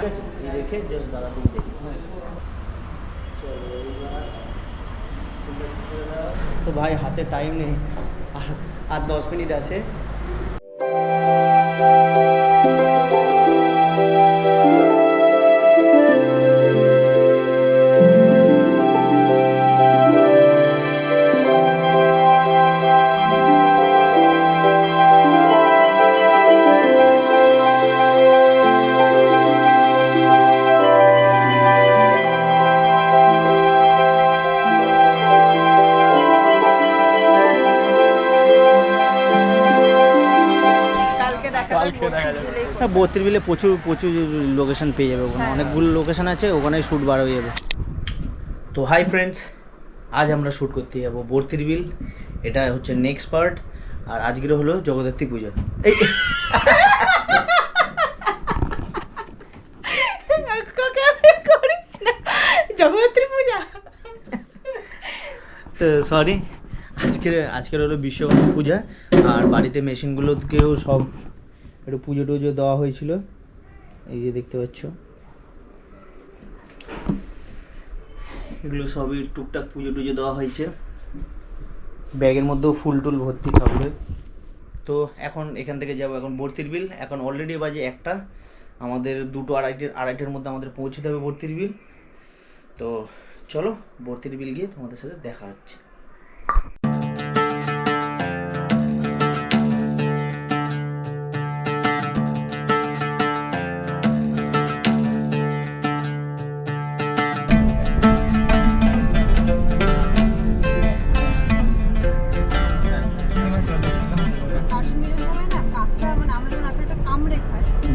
দেখো। তো ভাই হাতে টাইম নেই। আর আর দশ মিনিট আছে। হ্যাঁ বত্রিশ বিলে প্রচুর প্রচুর লোকেশান পেয়ে যাবে ওখানে। হ্যাঁ। অনেকগুলো লোকেশান আছে ওখানে শ্যুট বার হয়ে যাবে। তো হাই ফ্রেন্ডস আজ আমরা শ্যুট করতে যাব বর্তির বিল। এটা হচ্ছে নেক্সট পার্ট আর আজকের হলো জগদ্ধাত্রী পুজো। এই জগদ্ধাত্রী পূজা? তো সরি আজকের আজকের হলো বিশ্বকর্মা পূজা। আর বাড়িতে মেশিনগুলোকেও সব একটু পুজো টুজো দেওয়া হয়েছিল। এই যে দেখতে পাচ্ছ। এগুলো সবই টুকটাক পুজো টুজো দেওয়া হয়েছে। ব্যাগের মধ্যেও ফুল টুল ভর্তি ঠাকুরের তো এখন এখান থেকে যাব এখন ভর্তির বিল। এখন অলরেডি বাজে একটা। আমাদের দুটো আড়াইটের আড়াইটের মধ্যে আমাদের পৌঁছতে হবে ভর্তির বিল। তো চলো ভর্তির বিল গিয়ে তোমাদের সাথে দেখা হচ্ছে।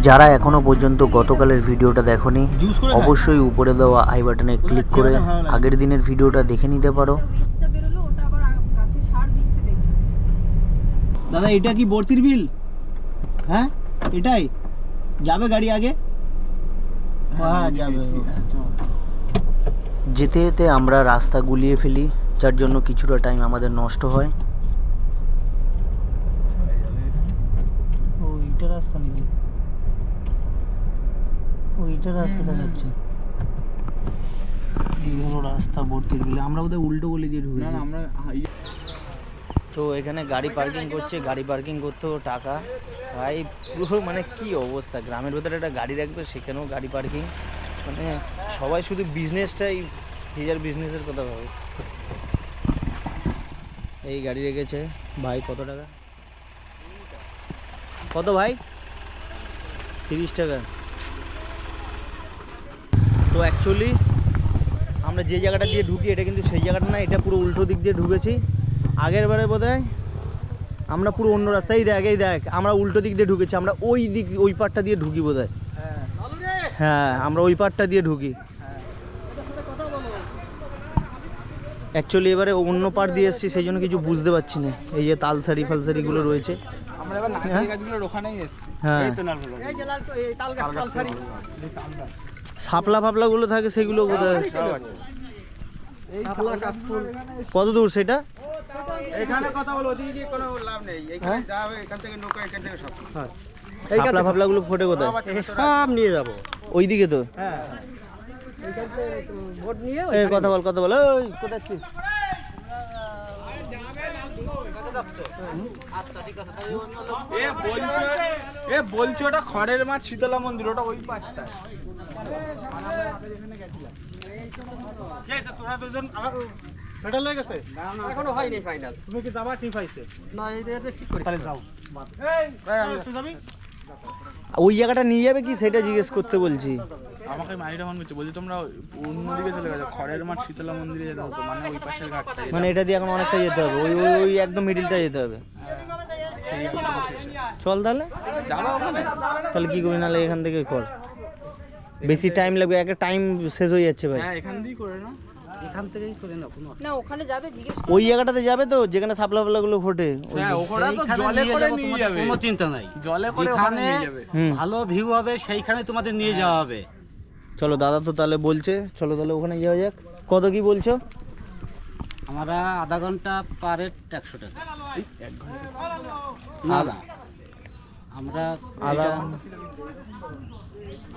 যারা এখনও পর্যন্ত গতকালের ভিডিওটা দেখোনি অবশ্যই উপরে দেওয়া আই বাটনে ক্লিক করে আগের দিনের ভিডিওটা দেখে নিতে পারো। দাদা এটা কি বর্তির বিল? হ্যাঁ? এটাই? যাবে গাড়ি আগে? হ্যাঁ যাবে। যেতে যেতে আমরা রাস্তা গুলিয়ে ফেলি যার জন্য কিছুটা টাইম আমাদের নষ্ট হয়। ওইটা রাস্তা নাকি? ওইটা রাস্তা দেখাচ্ছে। এই হলো রাস্তা ভর্তির বিলে। আমরা বোধহয় উল্টো গলি দিয়ে ঢুকে আমরা তো এখানে গাড়ি পার্কিং করছে গাড়ি পার্কিং করতেও টাকা। ভাই পুরো মানে কি অবস্থা? গ্রামের ভেতরে একটা গাড়ি রাখবে সেখানেও গাড়ি পার্কিং। মানে সবাই শুধু বিজনেসটাই যে যার বিজনেসের কথা ভাবে। এই গাড়ি রেখেছে। ভাই কত টাকা? কত ভাই? তিরিশ টাকা। তো অ্যাকচুয়ালি আমরা যে জায়গাটা দিয়ে ঢুকি এটা কিন্তু সেই জায়গাটা না এটা পুরো উল্টো দিক দিয়ে ঢুকেছি। আগের বারে বোধ আমরা পুরো অন্য রাস্তায় দেখ এই দেখ আমরা উল্টো দিক দিয়ে ঢুকেছি আমরা ওই দিক ওই পারটা দিয়ে ঢুকি বোধ হয় হ্যাঁ আমরা ওই পারটা দিয়ে ঢুকি। অ্যাকচুয়ালি এবারে অন্য পার দিয়ে এসেছি সেই জন্য কিছু বুঝতে পারছি না। এই যে তালসারি ফালসারিগুলো রয়েছে। আমরা এবার নারকেল গাছগুলোর ওখানেই এসেছি। হ্যাঁ। শাপলা ফাপলাগুলো থাকে সেগুলো কত দূর সেটা? এখানে কথা বলো ওদিকে কোনো লাভ নেই। এখানে যা এখান থেকে নৌকা এখান থেকে সব। শাপলা ফাপলাগুলো ফোটে কোথায়? সব নিয়ে যাব। ওইদিকে তো? ভোট কথা বল কথা বল। ওই কোথায়? এ বলছো এ বলছো ওটা খড়ের মাঠ শীতলা মন্দির ওটা ওই পাঁচটা তোরা দুজন সেটেল হয়ে গেছে? এখনও হয়নি ফাইনাল তুমি কি যাবা? ঠিক না করে তাহলে যাও এই তুই যাবি ওই জায়গাটা নিয়ে যাবে কি? সেটা জিজ্ঞেস করতে বলছি। আমাকে মাইরা ফোন করছে বলছি তোমরা অন্যদিকে চলে গেছো। খড়ের মাঠ শীতলা মন্দিরে যেতে হতো। মানে ওই পাশের ঘাটটা মানে এটা দিয়ে এখন অনেকটা যেতে হবে। ওই ওই ওই একদম মিডিলটা যেতে হবে। চল তাহলে। যাবা ওখানে। তাহলে কি করবি? নাহলে এখান থেকে কর। বেশি টাইম লাগবে। একটা টাইম শেষ হয়ে যাচ্ছে ভাই। হ্যাঁ এখান দিয়েই করে না এখান থেকেই করে নাও কোনো না ওখানে যাবে জিজ্ঞেস ওই জায়গাটাতে যাবে তো যেখানে সাপলা ফোটে ওই হ্যাঁ ওখানে তো জলে করে নিয়ে যাবে। কোনো চিন্তা নাই। জলে করে ওখানে নিয়ে যাবে। ভালো ভিউ হবে সেইখানে তোমাদের নিয়ে যাওয়া হবে। চলো দাদা তো তাহলে বলছে চলো তাহলে ওখানে যাওয়া যাক। কত কি বলছো? আমরা আধা ঘণ্টা পার হেড একশো টাকা। এই এক ঘণ্টা না না আমরা আধা ঘণ্টা।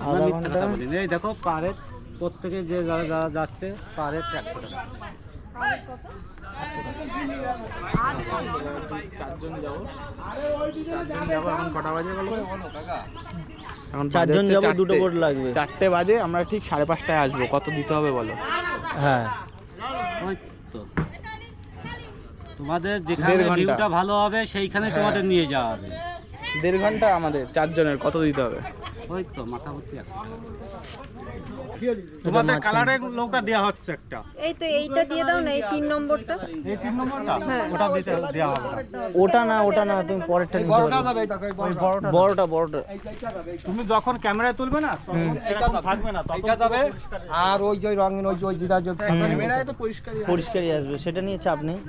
আমরা মিথ্যা কথা এই দেখো পাহাড়ের প্রত্যেকে যে যারা যারা যাচ্ছে পাহাড়ের একশো টাকা। চারজন যাব। চারজন যাব এখন কটা বাজে বলো? এখন চারজন যাব দুটো লাগবে। চারটে বাজে আমরা ঠিক সাড়ে পাঁচটায় আসব। কত দিতে হবে বলো? হ্যাঁ। তোমাদের যেখানে ভিউটা ভালো হবে সেইখানে তোমাদের নিয়ে যাওয়া হবে। দেড় ঘণ্টা আমাদের চারজনের কত দিতে হবে? ওই তো মাথা ভর্তি। তোমাদের কালারে নৌকা দেওয়া হচ্ছে একটা। এই তো এইটা দিয়ে দাও না এই তিন নম্বরটা। এই তিন নম্বরটা? হ্যাঁ। ওটা দিতে দেওয়া হবে ওটা না ওটা না তুমি পরেরটা নিতে পারো বড়টা বড়টা। তুমি যখন ক্যামেরায় তুলবে না তখন এরকম থাকবে না এটা যাবে আর ওই যে রঙিন ওই যে ওই যেটা যে ক্যামেরায় তো পরিষ্কারই আসবে। পরিষ্কারই আসবে সেটা নিয়ে চাপ নেই।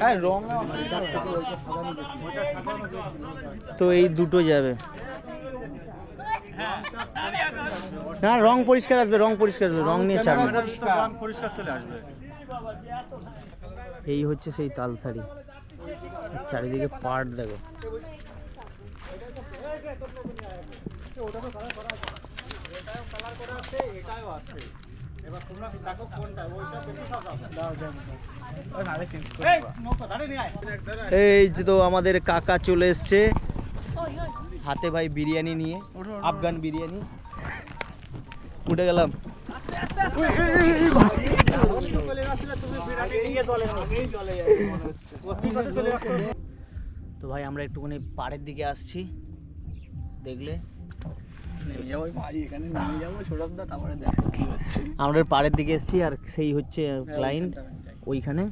হ্যাঁ তো এই দুটো যাবে। না রং পরিষ্কার আসবে রং পরিষ্কার আসবে রং নিয়ে চাপ নেই পরিষ্কার চলে আসবে। এই হচ্ছে সেই তাল শাড়ি চারিদিকে পাট দেখো। এই যে তো আমাদের কাকা চলে এসছে। হাতে ভাই বিরিয়ানি নিয়ে আফগান বিরিয়ানি। উঠে গেলাম। তো ভাই আমরা একটুখানি পাড়ের দিকে আসছি। দেখলে? আমরা পাড়ের দিকে এসেছি আর সেই হচ্ছে ক্লায়েন্ট ওইখানে।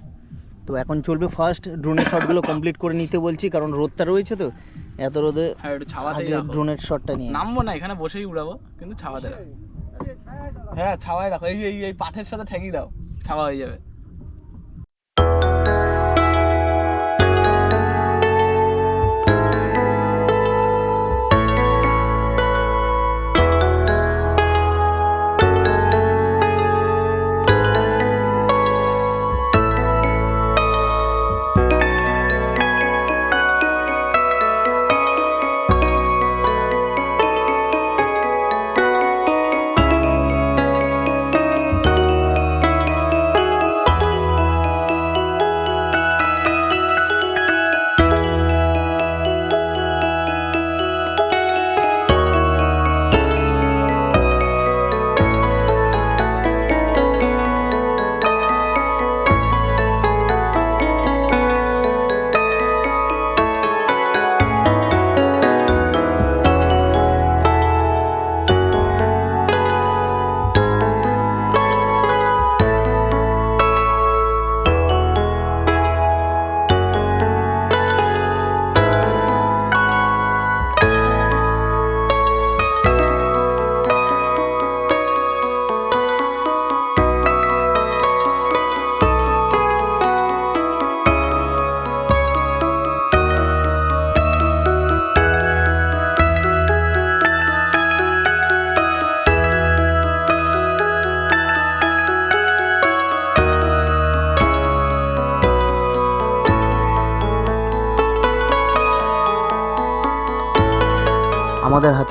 তো এখন চলবে ফার্স্ট ড্রোনের শটগুলো কমপ্লিট করে নিতে বলছি কারণ রোদটা রয়েছে তো। এত রোদে হ্যাঁ ড্রোনের শটটা নিয়ে। নামবো না এখানে বসেই উড়াবো কিন্তু ছাওয়াতে রাখো। হ্যাঁ ছাওয়ায় রাখো। এই যে এই- এই পাঠের সাথে ঠেকিয়ে দাও ছাওয়া হয়ে যাবে।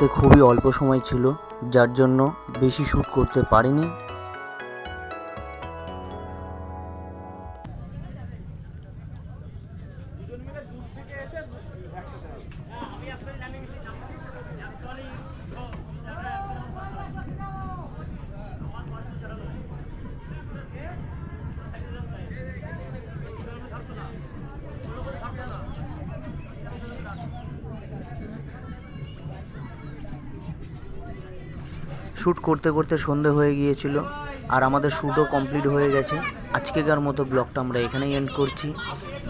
হাতে খুবই অল্প সময় ছিল যার জন্য বেশি শ্যুট করতে পারিনি। শ্যুট করতে করতে সন্ধে হয়ে গিয়েছিল আর আমাদের শ্যুটও কমপ্লিট হয়ে গেছে। আজকেকার মতো ব্লগটা আমরা এখানেই এন্ড করছি।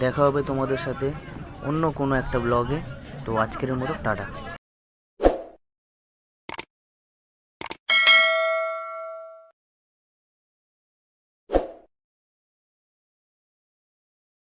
দেখা হবে তোমাদের সাথে অন্য কোনো একটা ব্লগে। তো আজকের মতো, টাটা।